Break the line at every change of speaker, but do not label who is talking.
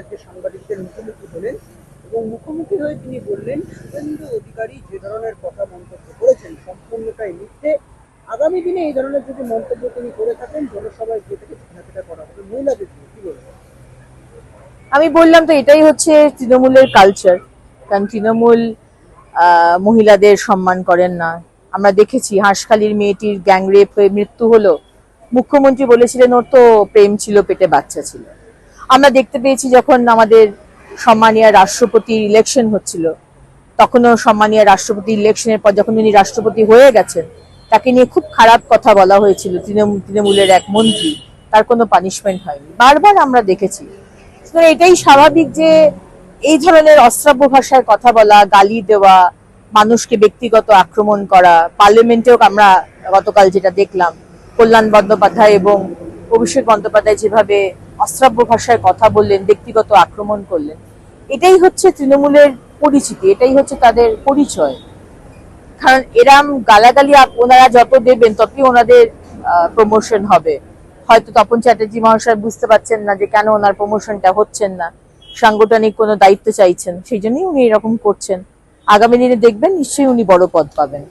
আজকে সাংবাদিকদের মুখোমুখি হলেন এবং মুখোমুখি হয়ে তিনি বললেন শুভেন্দু অধিকারী যে ধরনের কথা মন্তব্য করেছেন, সম্পূর্ণটাই মিথ্যে। আগামী দিনে এই ধরনের যদি মন্তব্য তিনি করে থাকেন, জনসভায় গিয়ে থেকে চিঠাপিটা করা হবে। মহিলাদের দিয়ে কি বলবেন?
আমি বললাম তো এটাই হচ্ছে তৃণমূলের কালচার কারণ তৃণমূল মহিলাদের সম্মান করেন না। আমরা দেখেছি হাঁসখালির মেয়েটির গ্যাংরেপ হয়ে মৃত্যু হলো। মুখ্যমন্ত্রী বলেছিলেন, ওর তো প্রেম ছিল, পেটে বাচ্চা ছিল। আমরা দেখতে পেয়েছি যখন আমাদের সম্মানীয় রাষ্ট্রপতি ইলেকশন হচ্ছিল, তখনও সম্মানীয় রাষ্ট্রপতি ইলেকশনের পর যখন উনি রাষ্ট্রপতি হয়ে গেছেন, তাকে নিয়ে খুব খারাপ কথা বলা হয়েছিল তৃণমূল তৃণমূলের এক মন্ত্রী, তার কোনো পানিশমেন্ট হয়নি। বারবার আমরা দেখেছি। সুতরাং এটাই স্বাভাবিক যে এই ধরনের অশ্রাব্য ভাষায় কথা বলা, গালি দেওয়া, মানুষকে ব্যক্তিগত আক্রমণ করা পার্লামেন্টেও আমরা গতকাল যেটা দেখলাম, কল্যাণ বন্দ্যোপাধ্যায় এবং অভিষেক বন্দ্যোপাধ্যায় যেভাবে অশ্রাব্য ভাষায় কথা বললেন, ব্যক্তিগত আক্রমণ করলেন। এটাই হচ্ছে তৃণমূলের পরিচিতি, এটাই হচ্ছে তাদের পরিচয়। কারণ এরাম গালাগালি ওনারা যত দেবেন, ততই ওনাদের প্রমোশন হবে। হয়তো তপন চ্যাটার্জি মহাশয় বুঝতে পারছেন না যে কেন ওনার প্রমোশনটা হচ্ছেন না। সাংগঠনিক কোনো দায়িত্ব চাইছেন, সেই জন্যই উনি এরকম করছেন। আগামী দিনে দেখবেন নিশ্চয়ই উনি বড় পদ পাবেন।